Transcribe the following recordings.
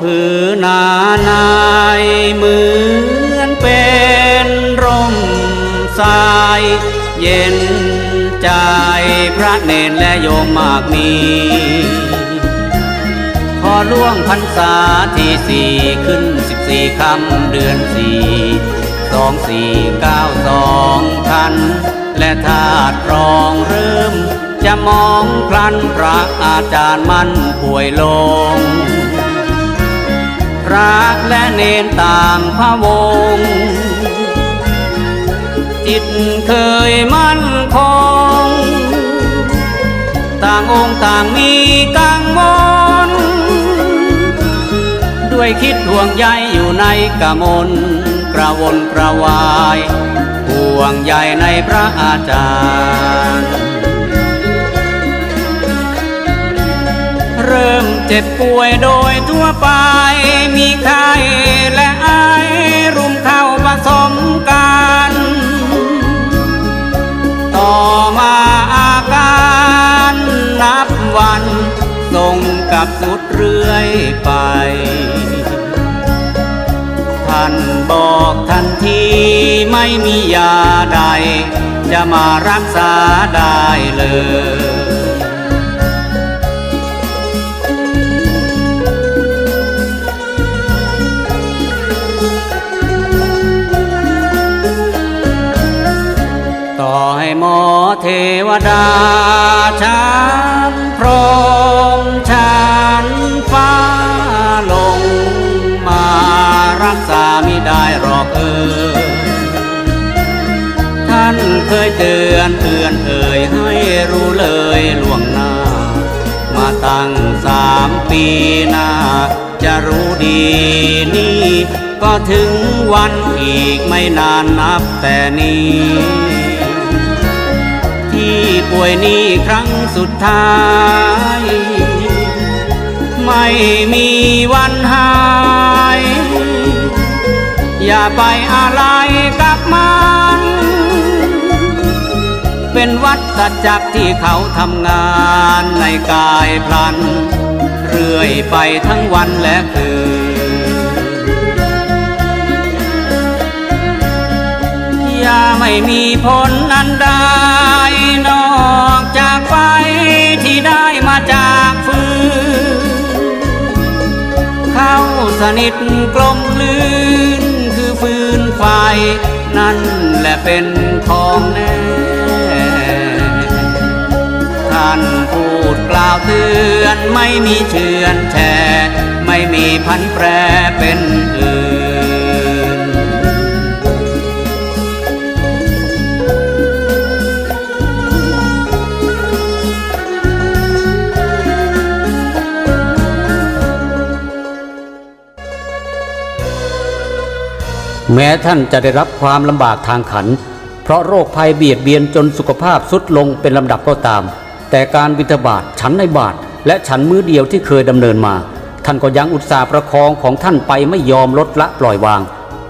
ผืนายเหมือนเป็นร่มสาย เย็นใจพระเนนและโยมมากมีพอล่วงพรรษาที่สี่ขึ้นสิบสี่คำเดือนสี่สองสี่เก้าสองทัน และธาตุรองเริ่ม จะมองพลันพระอาจารย์มันป่วยลง ระและเนนต่างพระวงจิตเคยมั่นคง ต่างองค์ต่างมีกังวลด้วยคิดห่วงใยอยู่ในกมลกระวนกระวายห่วงใยในพระอาจารย์ เริ่มเจ็บป่วยโดยทั่วไป มีไข้และไอรุมเข้าผสมกัน ต่อมาอาการนับวันส่งกับสุดเรื่อยไป ท่านบอกทันทีไม่มียาใด จะมารักษาได้เลย ให้หมอเทวดาช้างพรหมชันฟ้าลงมารักษาไมิได้หรอกเออท่านเคยเตือนเตือนเอ่ยให้รู้เลยล่วงหน้า มาตั้งสามปีหน้า จะรู้ดีนี่ก็ถึงวันอีกไม่นานนับแต่นี้ ป่วยนี้ครั้งสุดท้าย ไม่มีวันหาย อย่าไปอะไรกับมัน เป็นวัฏจักรที่เขาทำงานในกายพลัน เรื่อยไปทั้งวันและคืนอย่าไม่มีผลอันใด สนิทกลมกลืนคือฟืนไฟ นั่นแหละเป็นทองแน่ ท่านพูดกล่าวเตือนไม่มีเชือนแช่ไม่มีพันแปรเป็น แม้ท่านจะได้รับความลำบากทางขัน เพราะโรคภัยเบียดเบียนจนสุขภาพทรุดลงเป็นลำดับก็ตาม แต่การบิณฑบาตฉันในบาท และฉันมื้อเดียวที่เคยดำเนินมา ท่านก็ยังอุตส่าห์ประคองของท่านไปไม่ยอมลดละปล่อยวาง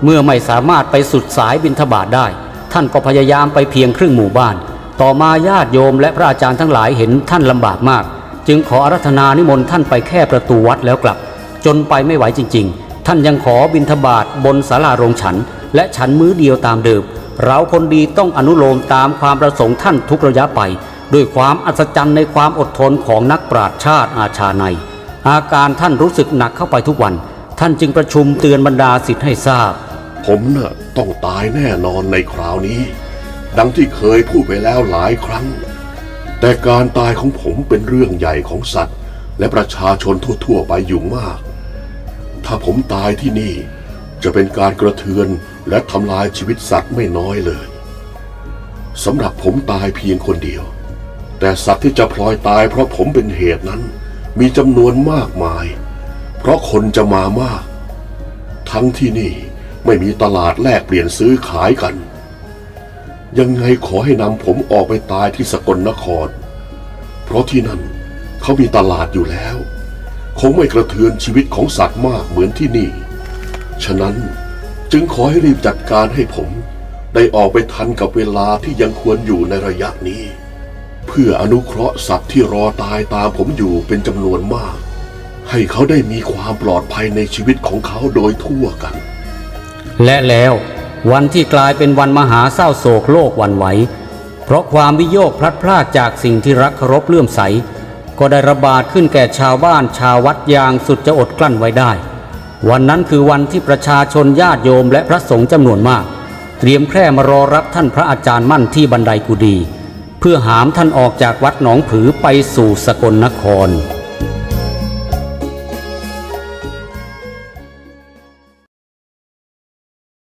เมื่อไม่สามารถไปสุดสายบิณฑบาตได้ ท่านก็พยายามไปเพียงครึ่งหมู่บ้าน ต่อมาญาติโยมและพระอาจารย์ทั้งหลายเห็นท่านลำบากมาก จึงขออารัธนานิมนต์ท่านไปแค่ประตูวัดแล้วกลับ จนไปไม่ไหวจริง ๆ ท่านยังขอบิณฑบาตบนศาลาโรงฉัน และฉันมื้อเดียวตามเดิม เราคนดีต้องอนุโลมตามความประสงค์ท่านทุกระยะไป ด้วยความอัศจรรย์ในความอดทนของนักปราชญ์ชาติอาชาใน อาการท่านรู้สึกหนักเข้าไปทุกวัน ท่านจึงประชุมเตือนบรรดาสิทธิ์ให้ทราบ ผมน่ะต้องตายแน่นอนในคราวนี้ ดังที่เคยพูดไปแล้วหลายครั้ง แต่การตายของผมเป็นเรื่องใหญ่ของสัตว์ และประชาชนทั่วๆไปอยู่มาก ถ้าผมตายที่นี่ จะเป็นการกระเทือนและทำลายชีวิตสัตว์ไม่น้อยเลยสำหรับผมตายเพียงคนเดียว แต่สัตว์ที่จะพลอยตายเพราะผมเป็นเหตุนั้น มีจำนวนมากมาย เพราะคนจะมามาก ทั้งที่นี่ไม่มีตลาดแลกเปลี่ยนซื้อขายกัน ยังไงขอให้นำผมออกไปตายที่สกลนคร เพราะที่นั่นเขามีตลาดอยู่แล้ว คงไม่กระเทือนชีวิตของสัตว์มากเหมือนที่นี่ ฉะนั้นจึงขอให้รีบจัดการให้ผม ได้ออกไปทันกับเวลาที่ยังควรอยู่ในระยะนี้ เพื่ออนุเคราะห์สัตว์ที่รอตายตามผมอยู่เป็นจำนวนมาก ให้เขาได้มีความปลอดภัยในชีวิตของเขาโดยทั่วกัน และแล้ววันที่กลายเป็นวันมหาเศร้าโศกโลกวันไหว เพราะความวิโยคพลัดพรากจากสิ่งที่รักเคารพเลื่อมใส ก็ได้ระบาดขึ้นแก่ชาวบ้านชาววัดอย่างสุดจะอดกลั้นไว้ได้ วันนั้นคือวันที่ประชาชนญาติโยมและพระสงฆ์จำนวนมาก เตรียมแคร่มารอรับท่านพระอาจารย์มั่นที่บันไดกุดี เพื่อหามท่านออกจากวัดหนองผือไปสู่สกลนคร